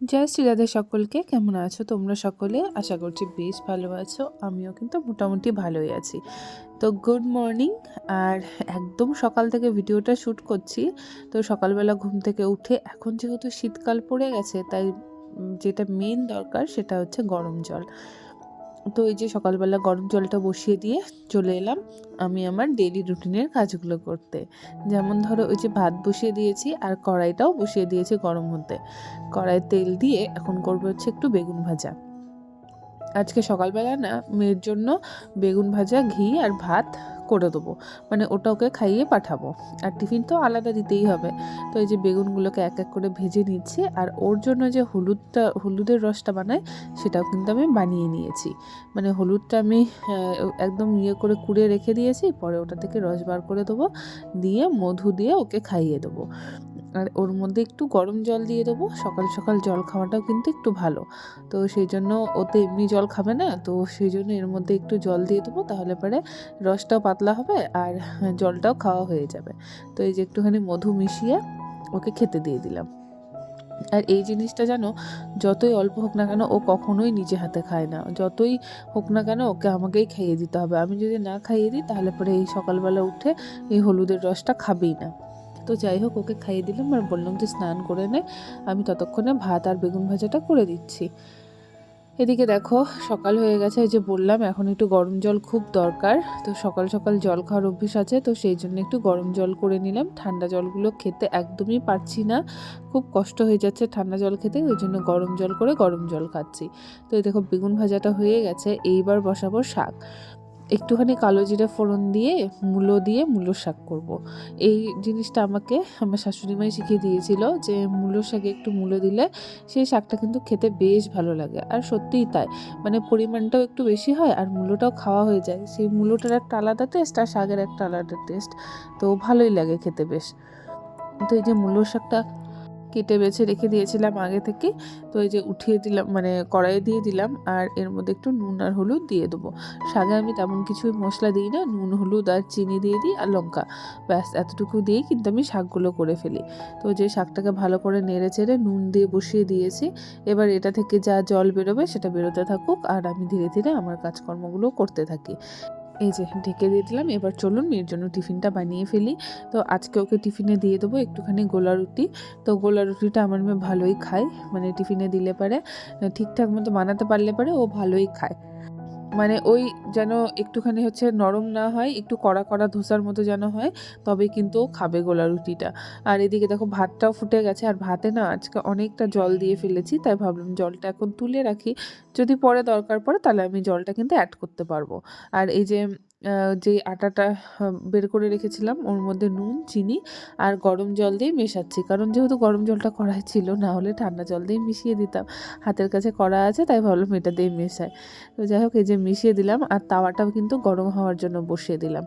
জয় শ্রী রাধা সকলকে, কেমন আছো তোমরা সকলে? আশা করছি বেশ ভালো আছো, আমিও কিন্তু মোটামুটি ভালোই আছি। তো গুড মর্নিং আর একদম সকাল থেকে ভিডিওটা শ্যুট করছি। তো সকালবেলা ঘুম থেকে উঠে এখন যেহেতু শীতকাল পড়ে গেছে, তাই যেটা মেন দরকার সেটা হচ্ছে গরম জল। তো এই যে সকালবেলা গরম জলটা বসিয়ে দিয়ে চলে এলাম আমি আমার ডেলি রুটিনের কাজগুলো করতে। যেমন ধরো ওই যে ভাত বসিয়ে দিয়েছি আর কড়াইটাও বসিয়ে দিয়েছি গরম হতে। কড়াই তেল দিয়ে এখন করব হচ্ছে একটু বেগুন ভাজা। আজকে সকালবেলা না মেয়ের জন্য বেগুন ভাজা, ঘি আর ভাত করে দেবো। মানে ওটা ওকে খাইয়ে পাঠাবো। আর টিফিন তো আলাদা দিতেই হবে। তো এই যে বেগুনগুলোকে এক এক করে ভেজে নিচ্ছি। আর ওর জন্য যে হলুদটা, হলুদের রসটা বানাই, সেটাও কিন্তু আমি বানিয়ে নিয়েছি। মানে হলুদটা আমি একদম ইয়ে করে কুড়ে রেখে দিয়েছি। পরে ওটা থেকে রস বার করে দেবো। দিয়ে মধু দিয়ে ওকে খাইয়ে দেবো। আর ওর মধ্যে একটু গরম জল দিয়ে দেবো। সকাল সকাল জল খাওয়াটাও কিন্তু একটু ভালো। তো সেই জন্য ও তো এমনি জল খাবে না। তো সেই জন্য এর মধ্যে একটু জল দিয়ে দেবো। তাহলে পরে রসটাও পাতলা হবে আর জলটাও খাওয়া হয়ে যাবে। তো এই যে একটুখানি মধু মিশিয়ে ওকে খেতে দিয়ে দিলাম। আর এই জিনিসটা জানো, যতই অল্প হোক না কেন ও কখনোই নিজে হাতে খায় না। যতই হোক না কেন ওকে আমাকেই খাইয়ে দিতে হবে। আমি যদি না খাইয়ে দিই, তাহলে পরে এই সকালবেলা উঠে এই হলুদের রসটা খাবেই না। তো যাই হোক, ওকে খাইয়ে দিলাম আর বললাম যে স্নান করে নে। আমি ততক্ষণে ভাত আর বেগুন ভাজাটা করে দিচ্ছি। এদিকে দেখো, সকাল হয়ে গেছে, এই যে বললাম, এখন একটু গরম জল খুব দরকার। তো সকাল সকাল জল খাওয়ার অভ্যেস আছে, তো সেই জন্য একটু গরম জল করে নিলাম। ঠান্ডা জলগুলো খেতে একদমই পারছি না। খুব কষ্ট হয়ে যাচ্ছে ঠান্ডা জল খেতে, ওই জন্য গরম জল করে গরম জল খাচ্ছি। তো এই দেখো, বেগুন ভাজাটা হয়ে গেছে, এইবার বসাবো শাক। একটুখানি কালো জিরে ফোড়ন দিয়ে, মূলো দিয়ে মূলো শাক করব। এই জিনিসটা আমাকে আমার শাশুড়ি মাই শিখিয়ে দিয়েছিল যে মূলো শাকে একটু মূলো দিলে সেই শাকটা কিন্তু খেতে বেশ ভালো লাগে। আর সত্যিই তাই। মানে পরিমাণটাও একটু বেশি হয় আর মূলোটাও খাওয়া হয়ে যায়। সেই মূলোটার একটা আলাদা টেস্ট আর শাকের একটা আলাদা টেস্ট তো ভালোই লাগে খেতে বেশ। তো এই যে মূলো শাকটা কেটে বেছে রেখে দিয়েছিলাম আগে থেকে। তো এই যে উঠিয়ে দিলাম মানে কড়াইয়ে দিয়ে দিলাম আর এর মধ্যে একটু নুন আর হলুদ দিয়ে দেবো। শাকে আমি তেমন কিছুই মশলা দিই না, নুন, হলুদ আর চিনি দিয়ে দিই আর লঙ্কা। ব্যাস, এতটুকু দিয়েই কিন্তু আমি শাকগুলো করে ফেলি। তো যে শাকটাকে ভালো করে নেড়ে চেড়ে নুন দিয়ে বসিয়ে দিয়েছি, এবার এটা থেকে যা জল বেরোবে সেটা বেরোতে থাকুক আর আমি ধীরে ধীরে আমার কাজকর্মগুলো করতে থাকি। এই যে ঢেকে দিয়ে দিলাম। এবার চলুন মেয়ের জন্য টিফিনটা বানিয়ে ফেলি। তো আজকে ওকে টিফিনে দিয়ে দেবো একটুখানি গোলা রুটি। তো গোলা রুটিটা আমার মেয়ে ভালোই খায়। মানে টিফিনে দিলে পারে, ঠিকঠাক মতো বানাতে পারলে পারে, ও ভালোই খায়। মানে ওই যেন একটুখানি হচ্ছে নরম না হয়, একটু কড়া কড়া ধোসার মতো যেন হয়, তবে কিন্তু খাবে গোলা রুটিটা। আর এদিকে দেখো ভাতটাও ফুটে গেছে, আর ভাতে না আজকে অনেকটা জল দিয়ে ফেলেছি, তাই ভাবলাম জলটা এখন তুলে রাখি। যদি পরে দরকার পড়ে তাহলে আমি জলটা কিন্তু অ্যাড করতে পারব। আর এই যে যে আটাটা বের করে রেখেছিলাম, ওর মধ্যে নুন, চিনি আর গরম জল দিয়ে মেশাচ্ছি। কারণ যেহেতু গরম জলটা কড়াই ছিল, না হলে ঠান্ডা জল দিয়ে মিশিয়ে দিতাম। হাতের কাছে কড়া আছে, তাই ভাবলাম এটা দিয়ে মেশাই। তো যাই হোক, এই যে মিশিয়ে দিলাম আর তাওয়াটাও কিন্তু গরম হওয়ার জন্য বসিয়ে দিলাম।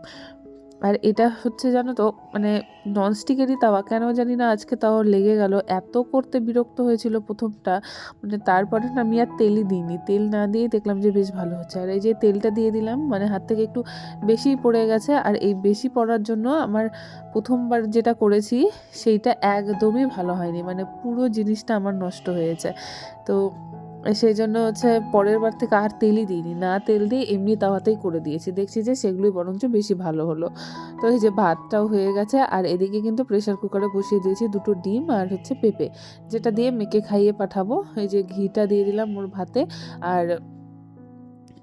আর এটা হচ্ছে জানো তো মানে ননস্টিকেরই তাওয়া। কেন জানি না, আজকে তাও লেগে গেল। এত করতে বিরক্ত হয়েছিল প্রথমটা। মানে তারপরে না আমি আর তেলই দিইনি। তেল না দিয়ে দেখলাম যে বেশ ভালো হচ্ছে। আর এই যে তেলটা দিয়ে দিলাম মানে হাত থেকে একটু বেশি পড়ে গেছে। আর এই বেশি পড়ার জন্য আমার প্রথমবার যেটা করেছি, সেইটা একদমই ভালো হয়নি। মানে পুরো জিনিসটা আমার নষ্ট হয়েছে তো সেই জন্য হচ্ছে পরের বার থেকে আর তেলই দিইনি। না তেল দিয়ে এমনি তাওয়াতেই করে দিয়েছি। দেখছি যে সেগুলোই বরঞ্চ বেশি ভালো হলো। তো এই যে ভাতটাও হয়ে গেছে আর এদিকে কিন্তু প্রেশার কুকারে বসিয়ে দিয়েছি দুটো ডিম আর হচ্ছে পেঁপে। যেটা দিয়ে মেখে খাইয়ে পাঠাবো। এই যে ঘিটা দিয়ে দিলাম ওর ভাতে। আর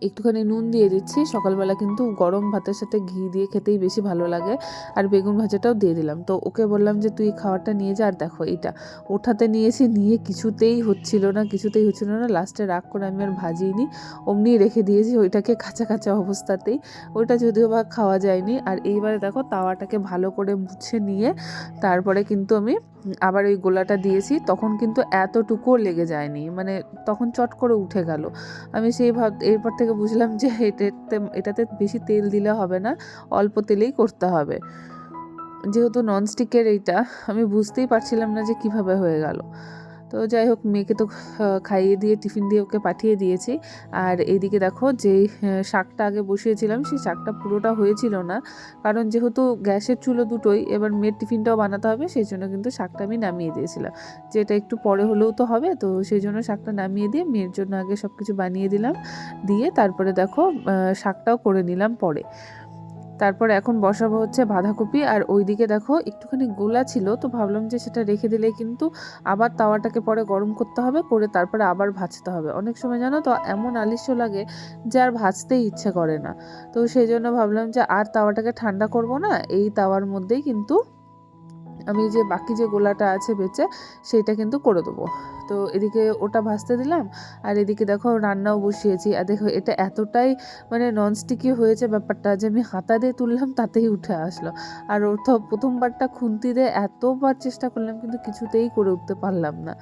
একটুখানি নুন দিয়ে দিচ্ছি। সকালবেলা কিন্তু গরম ভাতের সাথে ঘি দিয়ে খেতেই বেশি ভালো লাগে। আর বেগুন ভাজাটাও দিয়ে দিলাম। তো ওকে বললাম যে, তুই খাবারটা নিয়ে যা আর দেখো এটা ওঠাতে নিয়েছি, নিয়ে কিছুতেই হচ্ছিল না, কিছুতেই হচ্ছিল না। লাস্টে রাগ করে আমি আর ভাজিনি অমনি রেখে দিয়েছি ওইটাকে কাঁচা কাঁচা অবস্থাতেই। ওইটা যদিও বা খাওয়া যায়নি। আর এইবারে দেখো তাওয়াটাকে ভালো করে মুছে নিয়ে তারপরে কিন্তু আমি আবার ওই গোলাটা দিয়েছি, তখন কিন্তু এতটুকুও লেগে যায়নি। মানে তখন চট করে উঠে গেল। আমি সেই ভাব, এরপর থেকে বুঝলাম যে এটাতে এটাতে বেশি তেল দিলে হবে না, অল্প তেলেই করতে হবে। যেহেতু ননস্টিকের এইটা, আমি বুঝতেই পারছিলাম না যে কীভাবে হয়ে গেল। তো যাই হোক মেয়েকে তো খাইয়ে দিয়ে, টিফিন দিয়ে ওকে পাঠিয়ে দিয়েছি। আর এইদিকে দেখো যে শাকটা আগে বসিয়েছিলাম, সেই শাকটা পুরোটা হয়েছিল না। কারণ যেহেতু গ্যাসের চুলো দুটোই, এবার মেয়ের টিফিনটাও বানাতে হবে, সেই জন্য কিন্তু শাকটা আমি নামিয়ে দিয়েছিলাম। যেটা একটু পরে হলেও তো হবে, তো সেই জন্য শাকটা নামিয়ে দিয়ে মেয়ের জন্য আগে সব কিছু বানিয়ে দিলাম। দিয়ে তারপরে দেখো শাকটাও করে নিলাম পরে। তারপর এখন বসাবো হচ্ছে বাঁধাকপি, আর ওইদিকে দেখো একটুখানি গোলা ছিল, তো ভাবলাম যে সেটা রেখে দিলে কিন্তু আবার তাওয়াটাকে পরে গরম করতে হবে করে তারপরে আবার ভাজতে হবে। অনেক সময় জানো তো এমন আলিস্য লাগে যে আর ভাজতেই ইচ্ছে করে না। তো সেই জন্য ভাবলাম যে আর তাওয়াটাকে ঠান্ডা করব না, এই তাওয়ার মধ্যেই কিন্তু আমি যে বাকি যে গোলাটা আছে বেঁচে সেইটা কিন্তু করে দেবো। তো এদিকে ওটা ভাজতে দিলাম আর এদিকে দেখো রান্নাও বসিয়েছি। আর দেখো এটা এতটাই মানে ননস্টিকি হয়েছে ব্যাপারটা যে আমি হাতা দিয়ে তুললাম তাতেই উঠে আসলো। আর ওর তো প্রথমবারটা খুন্তি দিয়ে এতবার চেষ্টা করলাম কিন্তু কিছুতেই করে উঠতে পারলাম না।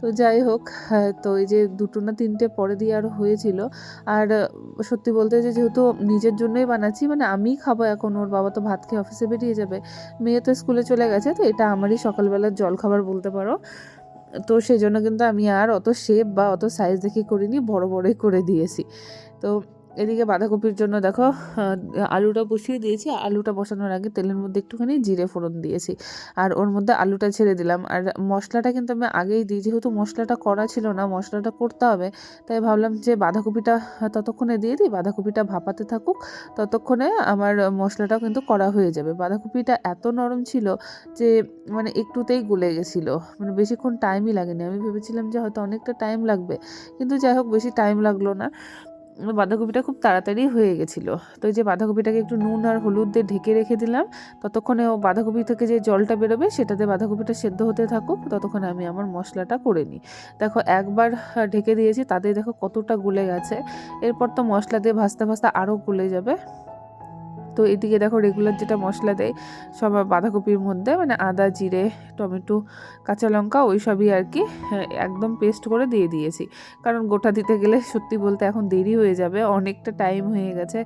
তো যাই হোক হ্যাঁ, তো এই যে দুটো না তিনটে পরে দিয়ে আরও হয়েছিল। আর সত্যি বলতে যে যেহেতু নিজের জন্যই বানাচ্ছি মানে আমিই খাব এখন ওর বাবা তো ভাত খেয়ে অফিসে বেরিয়ে যাবে। মেয়ে তো স্কুলে চলে গেছে তো এটা আমারই সকালবেলার জলখাবার বলতে পারো। তো সেই জন্য কিন্তু আমি আর অত শেপ বা অত সাইজ দেখে করিনি, বড় বড়ই করে দিয়েছি। তো এদিকে বাঁধাকপির জন্য দেখো আলুটা বসিয়ে দিয়েছি। আলুটা বসানোর আগে তেলের মধ্যে একটুখানি জিরে ফোড়ন দিয়েছি। আর ওর মধ্যে আলুটা ছেড়ে দিলাম। আর মশলাটা কিন্তু আমি আগেই দিই, যেহেতু মশলাটা করা ছিল না, মশলাটা করতে হবে। তাই ভাবলাম যে বাঁধাকপিটা ততক্ষণে দিয়ে দিই, বাঁধাকপিটা ভাপাতে থাকুক, ততক্ষণে আমার মশলাটাও কিন্তু করা হয়ে যাবে। বাঁধাকপিটা এত নরম ছিল যে মানে একটুতেই গলে গেছিল। মানে বেশিক্ষণ টাইমই লাগেনি। আমি ভেবেছিলাম যে হয়তো অনেকটা টাইম লাগবে। কিন্তু যাই হোক, বেশি টাইম লাগল না। বাঁধাকপিটা খুব তাড়াতাড়ি হয়ে গেছিল। তো যে বাঁধাকপিটাকে একটু নুন আর হলুদ দিয়ে ঢেকে রেখে দিলাম। ততক্ষণে ও বাঁধাকপি থেকে যে জলটা বেরোবে, সেটাতে বাঁধাকপিটা সেদ্ধ হতে থাকুক। ততক্ষণে আমি আমার মশলাটা করে নিই। দেখো, একবার ঢেকে দিয়েছি, তাতে দেখো কতটা গুলে গেছে। এরপর তো মশলা দিয়ে ভাজতে ভাজতে আরও গুলে যাবে। তো এদিকে দেখো রেগুলার যেটা মশলা দেয় সব বাঁধাকপির মধ্যে মানে আদা জিরে টমেটো কাঁচা লঙ্কা ওই সবই আর কি হ্যাঁ, একদম পেস্ট করে দিয়ে দিয়েছি। কারণ গোটা দিতে গেলে সত্যি বলতে এখন দেরি হয়ে যাবে অনেকটা টাইম হয়ে গেছে।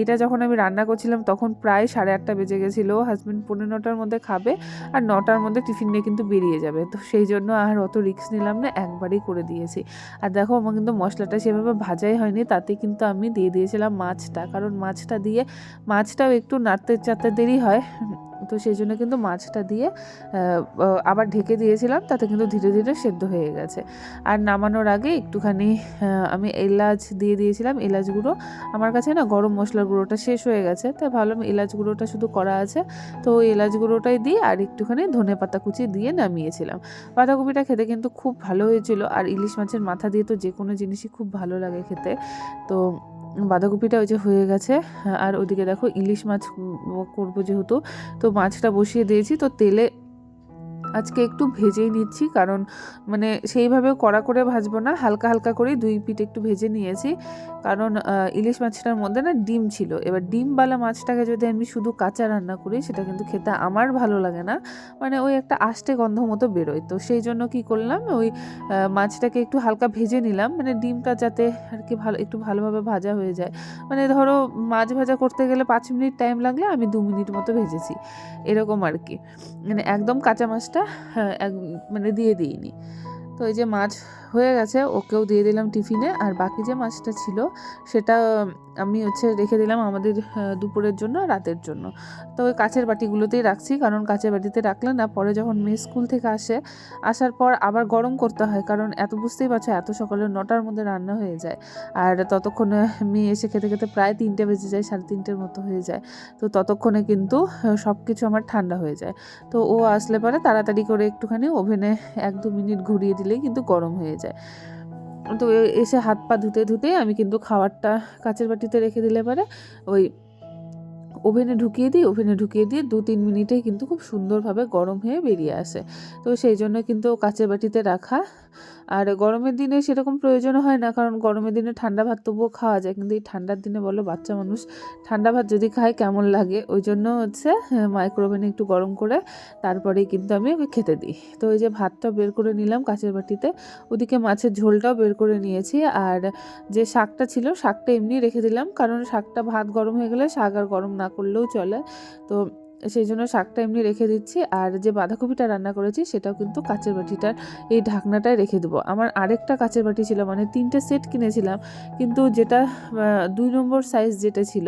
এটা যখন আমি রান্না করছিলাম তখন প্রায় সাড়ে আটটা বেজে গেছিল হাজব্যান্ড পনেরো নটার মধ্যে খাবে আর নটার মধ্যে টিফিন নিয়ে কিন্তু বেরিয়ে যাবে। তো সেই জন্য আর অত রিস্ক নিলাম না একবারই করে দিয়েছি। আর দেখো আমার কিন্তু মশলাটা সেভাবে ভাজাই হয়নি তাতে কিন্তু আমি দিয়ে দিয়েছিলাম মাছটা। কারণ মাছটা দিয়ে মাছটাও একটু নাড়তে চাড়তে দেরি হয়। তো সেই জন্য কিন্তু মাছটা দিয়ে আবার ঢেকে দিয়েছিলাম। তাতে কিন্তু ধীরে ধীরে সেদ্ধ হয়ে গেছে। আর নামানোর আগে একটুখানি আমি এলাচ দিয়ে দিয়েছিলাম। এলাচ গুঁড়ো। আমার কাছে না গরম মশলার গুঁড়োটা শেষ হয়ে গেছে। তাই ভাবলাম এলাচ গুঁড়োটা শুধু করা আছে। তো ওই এলাচ গুঁড়োটাই দিয়ে আর একটুখানি ধনে পাতা কুচি দিয়ে নামিয়েছিলাম। বাঁধাকপিটা খেতে কিন্তু খুব ভালো হয়েছিল। আর ইলিশ মাছের মাথা দিয়ে তো যে কোনো জিনিসই খুব ভালো লাগে খেতে। তো বাঁধাকপিটা ওই যে হয়ে গেছে, আর ওদিকে দেখো ইলিশ মাছ করব যেহেতু, তো মাছটা বসিয়ে দিয়েছি, তো তেলে আজকে একটু ভেজেই নিচ্ছি, কারণ মানে সেইভাবে কড়া করে ভাজবো না, হালকা হালকা করেই দুই পিঠ একটু ভেজে নিয়েছি। কারণ ইলিশ মাছটার মধ্যে না ডিম ছিল। এবার ডিমওয়ালা মাছটাকে যদি আমি শুধু কাঁচা রান্না করি সেটা কিন্তু খেতে আমার ভালো লাগে না। মানে ওই একটা আষ্টে গন্ধ মতো বেরোয়। তো সেই জন্য কি করলাম ওই মাছটাকে একটু হালকা ভেজে নিলাম। মানে ডিমটা যাতে আর কি ভালো একটু ভালোভাবে ভাজা হয়ে যায়। মানে ধরো মাছ ভাজা করতে গেলে পাঁচ মিনিট টাইম লাগলে আমি দু মিনিট মতো ভেজেছি। এরকম আর কি। মানে একদম কাঁচা মাছটা হ্যাঁ, এক মানে দিয়ে দিইনি। তো এই যে মাছ হয়ে গেছে, ওকেও দিয়ে দিলাম টিফিনে। আর বাকি যে মাছটা ছিল, সেটা আমি হচ্ছে রেখে দিলাম আমাদের দুপুরের জন্য রাতের জন্য। তো ওই কাচের বাটিগুলোতেই রাখছি, কারণ কাচের বাটিতে রাখলে না, পরে যখন মেয়ে স্কুল থেকে আসে, আসার পর আবার গরম করতে হয়। কারণ এত বুঝতেই পারছ, এত সকালে নটার মধ্যে রান্না হয়ে যায়। আর ততক্ষণে মেয়ে এসে খেতে খেতে প্রায় তিনটে বেজে যায়, সাড়ে তিনটের মতো হয়ে যায়। তো ততক্ষণে কিন্তু সব কিছু আমার ঠান্ডা হয়ে যায়। তো ও আসলে পরে তাড়াতাড়ি করে একটুখানি ওভেনে এক দু মিনিট ঘুরিয়ে দিলেই কিন্তু গরম হয়ে যায়। তো এসে হাত পা ধুতে ধুতে আমি কিন্তু খাবারটা কাচের বাটিতে রেখে দিলে পরে। ওই ওভেনে ঢুকিয়ে দিই, ওভেনে ঢুকিয়ে দিয়ে দু তিন মিনিটেই কিন্তু খুব সুন্দরভাবে গরম হয়ে বেরিয়ে আসে। তো সেই জন্য কিন্তু কাচের বাটিতে রাখা। আর গরমের দিনে সেরকম প্রয়োজন হয় না, কারণ গরমের দিনে ঠান্ডা ভাত তবুও খাওয়া যায়। কিন্তু এই ঠান্ডার দিনে বলো, বাচ্চা মানুষ ঠান্ডা ভাত যদি খায় কেমন লাগে? ওই জন্য হচ্ছে মাইক্রোওভেনে একটু গরম করে তারপরেই কিন্তু আমি ওকে খেতে দিই। তো ওই যে ভাতটা বের করে নিলাম কাঁচের বাটিতে, ওদিকে মাছের ঝোলটাও বের করে নিয়েছি। আর যে শাকটা ছিল, শাকটা এমনি রেখে দিলাম, কারণ শাকটা ভাত গরম হয়ে গেলে শাক আর গরম না করলেও চলে। তো সেই জন্য শাকটা এমনি রেখে দিচ্ছি। আর যে বাঁধাকপিটা রান্না করেছি, সেটাও কিন্তু কাঁচের বাটিটার এই ঢাকনাটায় রেখে দেবো। আমার আরেকটা কাঁচের বাটি ছিল মানে তিনটে সেট কিনেছিলাম, কিন্তু যেটা দুই নম্বর সাইজ যেটা ছিল,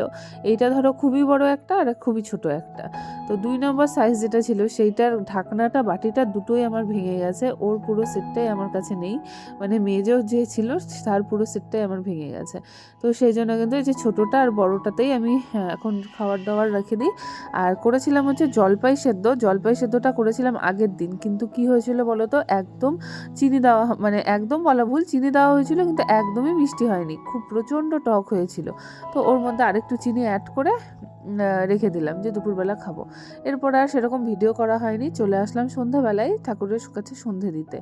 এইটা ধরো খুবই বড় একটা আর খুবই ছোট একটা। তো দুই নম্বর সাইজ যেটা ছিল, সেইটার ঢাকনাটা, বাটিটা দুটোই আমার ভেঙে গেছে। ওর পুরো সেটটাই আমার কাছে নেই। মানে মেজো যে ছিল, তার পুরো সেটটাই আমার ভেঙে গেছে। তো সেই জন্য কিন্তু এই যে ছোটোটা আর বড়োটাতেই আমি এখন খাবার দাবার রেখে দিই। আর করেছিলাম হচ্ছে জলপাই সেদ্ধ। জলপাই সেদ্ধটা করেছিলাম আগের দিন। কিন্তু কি হয়েছিল বলো তো একদম চিনি দেওয়া মানে একদম বলা ভুল, চিনি দেওয়া হয়েছিল কিন্তু একদমই মিষ্টি হয়নি। খুব প্রচণ্ড টক হয়েছিল। তো ওর মধ্যে আরেকটু চিনি অ্যাড করে রেখে দিলাম যে দুপুরবেলা খাব। এরপর আর সেরকম ভিডিও করা হয়নি। চলে আসলাম সন্ধ্যাবেলায় ঠাকুরের কাছে সন্ধে দিতে।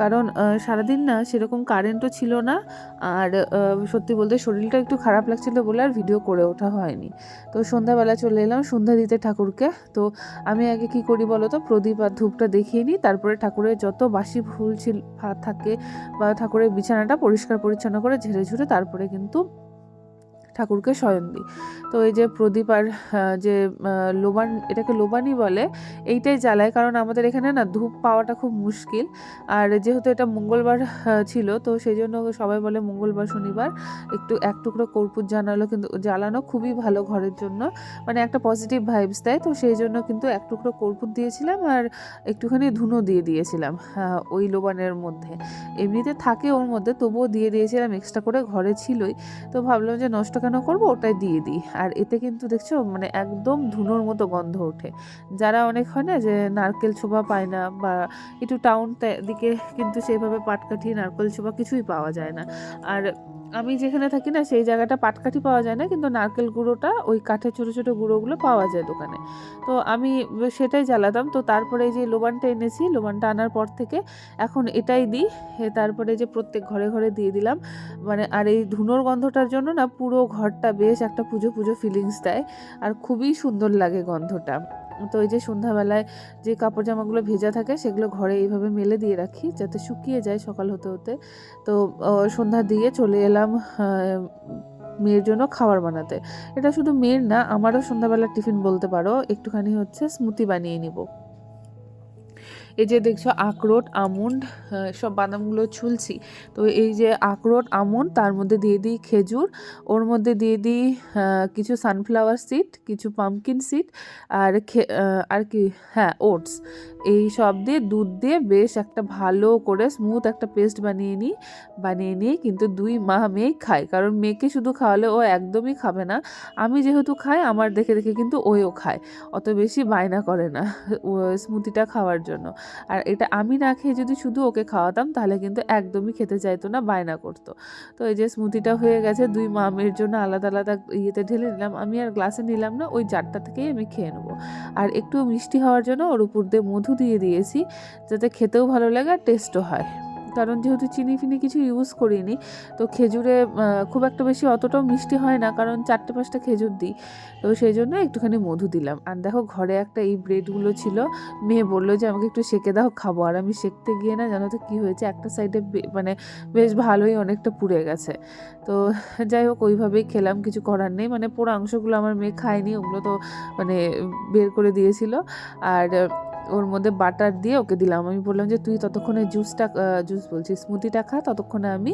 কারণ সারাদিন না সেরকম কারেন্টও ছিল না। আর সত্যি বলতে শরীরটা একটু খারাপ লাগছিল বলে আর ভিডিও করে ওঠা হয়নি। তো সন্ধ্যাবেলা চলে এলাম সন্ধ্যা দিতে ঠাকুরকে। তো আমি আগে কি করি বলো তো? প্রদীপ আর ধূপটা দেখিয়ে নিই। তারপরে ঠাকুরের যত বাসি ফুল ছিল, থাকে বা ঠাকুরের বিছানাটা পরিষ্কার পরিচ্ছন্ন করে ঝেড়ে ঝুড়ে তারপরে কিন্তু ঠাকুরকে শয়ন দিই। তো এই যে প্রদীপ আর যে লোবান, এটাকে লোবানই বলে, এইটাই জ্বালায়। কারণ আমাদের এখানে না ধূপ পাওয়াটা খুব মুশকিল। আর যেহেতু এটা মঙ্গলবার ছিল, তো সেই জন্য সবাই বলে মঙ্গলবার, শনিবার। একটু, এক টুকরো কর্পূর জানালো কিন্তু, জ্বালানো খুবই ভালো ঘরের জন্য। মানে একটা পজিটিভ ভাইবস দেয়, তো সেই জন্য কিন্তু এক টুকরো কর্পূর দিয়েছিলাম আর একটুখানি ধুনো দিয়ে দিয়েছিলাম ওই লোবানের মধ্যে। এমনিতে থাকে ওর মধ্যে, তবুও দিয়ে দিয়েছিলাম এক্সট্রা করে ঘরে ছিলই। তো ভাবলাম যে নষ্ট কেন করব ওটাই দিয়ে দিই। আর এতে কিন্তু দেখছ মানে একদম ধুনোর মতো গন্ধ ওঠে। যারা অনেক হয় না যে নারকেল ছোপা পায় না বা একটু টাউন দিকে কিন্তু সেইভাবে পাটকাঠি, নারকেল ছোবা কিছুই পাওয়া যায় না। আর আমি যেখানে থাকি না, সেই জায়গাটা পাটকাঠি পাওয়া যায় না, কিন্তু নারকেল গুঁড়োটা ওই কাঠের ছোটো ছোটো গুঁড়োগুলো পাওয়া যায় দোকানে। তো আমি সেটাই জ্বালাতাম। তো তারপরে যে লোবানটা এনেছি, লোবানটা আনার পর থেকে এখন এটাই দিই। তারপরে যে প্রত্যেক ঘরে ঘরে দিয়ে দিলাম। মানে আর এই ধুনোর গন্ধটার জন্য না পুরো ঘরটা বেশ একটা পুজো পুজো ফিলিংস দেয়। আর খুবই সুন্দর লাগে গন্ধটা। তো ওই যে সন্ধ্যাবেলায় যে কাপড় জামাগুলো ভেজা থাকে, সেগুলো ঘরে এইভাবে মেলে দিয়ে রাখি যাতে শুকিয়ে যায় সকাল হতে হতে। তো সন্ধ্যা দিয়ে চলে এলাম মেয়ের জন্য খাবার বানাতে। এটা শুধু মেয়ের না, আমারও সন্ধ্যাবেলার টিফিন বলতে পারো, একটুখানি হচ্ছে স্মুতি বানিয়ে নিব। এই যে দেখছ আখরোট, আমন্ড সব বাদামগুলো ছুলছি। তো এই যে আখরোট, আমন্ড, তার মধ্যে দিয়ে দিই খেজুর, ওর মধ্যে দিয়ে দিই কিছু সানফ্লাওয়ার সিড কিছু পামকিন সিড আর আর কি হ্যাঁ ওটস এই সব দিয়ে, দুধ দিয়ে বেশ একটা ভালো করে স্মুথ একটা পেস্ট বানিয়ে নিই। বানিয়ে নিয়ে কিন্তু দুই মা মেয়েই খায়। কারণ মেয়েকে শুধু খাওয়ালে ও একদমই খাবে না। আমি যেহেতু খাই, আমার দেখে দেখে কিন্তু ওও খায়। অত বেশি বায়না করে না ও স্মুদিটা খাওয়ার জন্য। আর এটা আমি না খেয়ে যদি শুধু ওকে খাওয়াতাম, তাহলে কিন্তু একদমই খেতে চাইতো না, বায়না করতো। তো এই যে স্মুদিটা হয়ে গেছে, দুই মা মেয়ের জন্য আলাদা আলাদা ইয়েতে ঢেলে নিলাম। আমি আর গ্লাসে নিলাম না, ওই জারটা থেকেই আমি খেয়ে নেব। আর একটু মিষ্টি হওয়ার জন্য ওর উপর দিয়ে মধু দিয়ে দিয়েছি যাতে খেতেও ভালো লাগে আর টেস্টও হয়। কারণ যেহেতু চিনি ফিনি কিছু ইউজ করিনি, তো খেজুরে খুব একটা বেশি অতটাও মিষ্টি হয় না, কারণ চারটে পাঁচটা খেজুর দিই। তো সেই জন্য একটুখানি মধু দিলাম। আর দেখো ঘরে একটা এই ব্রেডগুলো ছিল, মেয়ে বলল যে, আমাকে একটু সেকে দাও, খাব। আর আমি সেকতে গিয়ে না, জানো তো কী হয়েছে, একটা সাইডে মানে বেশ ভালোই অনেকটা পুড়ে গেছে। তো যাই হোক, ওইভাবেই খেলাম, কিছু করার নেই। মানে পুরো অংশগুলো আমার মেয়ে খায়নি, ওগুলো তো মানে বের করে দিয়েছিল। আর ওর মধ্যে বাটার দিয়ে ওকে দিলাম। আমি বললাম যে, তুই ততক্ষণে জুসটা জুস বলছি স্মুদিটা খা, ততক্ষণে আমি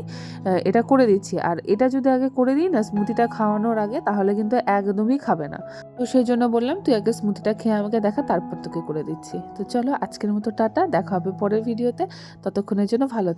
এটা করে দিচ্ছি। আর এটা যদি আগে করে দিই না স্মুদিটা খাওয়ানোর আগে, তাহলে কিন্তু একদমই খাবে না। তো সেই জন্য বললাম, তুই আগে স্মুদিটা খেয়ে আমাকে দেখা, তারপর তোকে করে দিচ্ছি। তো চলো, আজকের মতো টাটা, দেখা হবে পরের ভিডিওতে ততক্ষণের জন্য ভালো।